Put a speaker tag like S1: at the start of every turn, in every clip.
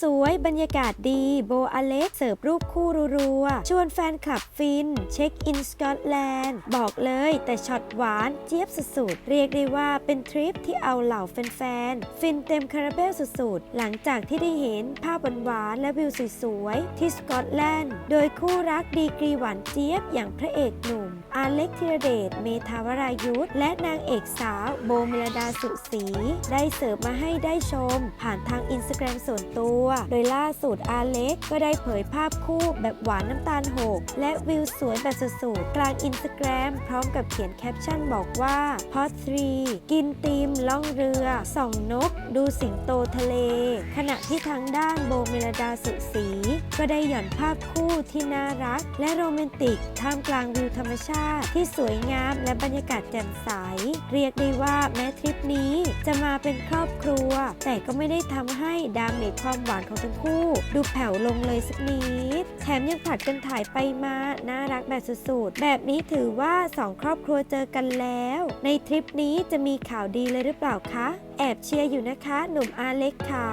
S1: สวยบรรยากาศดีโบอเล็กเสิร์ฟรูปคู่รัวๆ ชวนแฟนคลับฟิน เช็คอินสกอตแลนด์ บอกเลยแต่ช็อตหวานเจี๊ยบสุดๆ เรียกได้ว่าเป็นทริปที่เอาเหล่าแฟนๆ ฟินเต็มคาราเบลสุดๆ หลังจากที่ได้เห็นภาพหวานๆและวิวสวยๆ ที่สกอตแลนด์ โดยคู่รักดีกรีหวานเจี๊ยบอย่างพระเอกหนุ่มอาเล็กธีรเดช เมธาวรายุทธและนางเอกสาวโบเมลดาสุศรีได้เสิร์ฟมาให้ได้ชม ผ่านทางอินสตาแกรมส่วนตัวโดยล่าสุดอาเล็กก็ได้เผยภาพคู่แบบหวานน้ำตาลโหก และวิวสวยแบบสุดๆกลางอินสตาแกรมพร้อมกับเขียนแคปชั่นบอกว่าพอทรีกินตีมล่องเรือ ส่องนก ดูสิงโตทะเล ขณะที่ทางด้านโบเมลดาสุศรีก็ได้หย่อนภาพคู่ที่น่ารัก และโรแมนติกท่ามกลางวิวธรรมชาติ ที่สวยงามและบรรยากาศแจ่มใส เรียกได้ว่าแม้ทริปนี้จะมาเป็นครอบครัว แต่ก็ไม่ได้ทำให้ดาเมจความหวานของทั้งคู่ ดูแผ่วลงเลยสักนิด แถมยังผลัดกันถ่ายไปมา น่ารักแบบสุดๆ แบบนี้ถือว่าสองครอบครัวเจอกันแล้ว ในทริปนี้จะมีข่าวดีเลยหรือเปล่าคะ แอบเชียร์อยู่นะคะ หนุ่มอาเล็กขา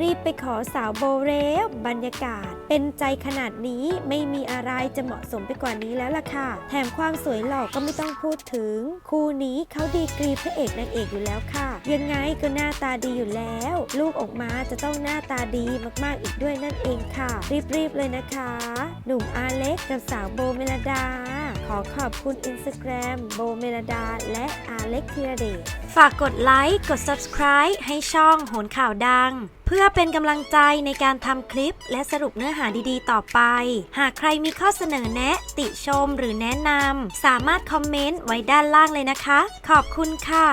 S1: รีบไปขอสาวโบเรลบรรยากาศ เป็นใจขนาดนี้ไม่มีอะไรจะเหมาะสมไปกว่านี้แล้วล่ะค่ะ แถมความสวยหล่อก็ไม่ต้องพูดถึง คู่นี้เขาดีกรีพระเอกนางเอกอยู่แล้วค่ะ ยังไงก็หน้าตาดีอยู่แล้ว ลูกออกมาจะต้องหน้าตาดีมากๆอีกด้วยนั่นเองค่ะ รีบๆเลยนะคะ หนุ่มอาเล็กกับสาวโบเมลดา ขอขอบคุณ Instagram โบเมลดา และอาเล็กธีรเดชฝากกดไลค์กด subscribe ให้ช่องโหนข่าวดัง เพื่อเป็นกำลังใจในการทำคลิป และสรุปเนื้อหาดีๆ ต่อไป หากใครมีข้อเสนอแนะ ติชมหรือแนะนำสามารถคอมเมนต์ไว้ด้านล่างเลยนะคะ ขอบคุณค่ะ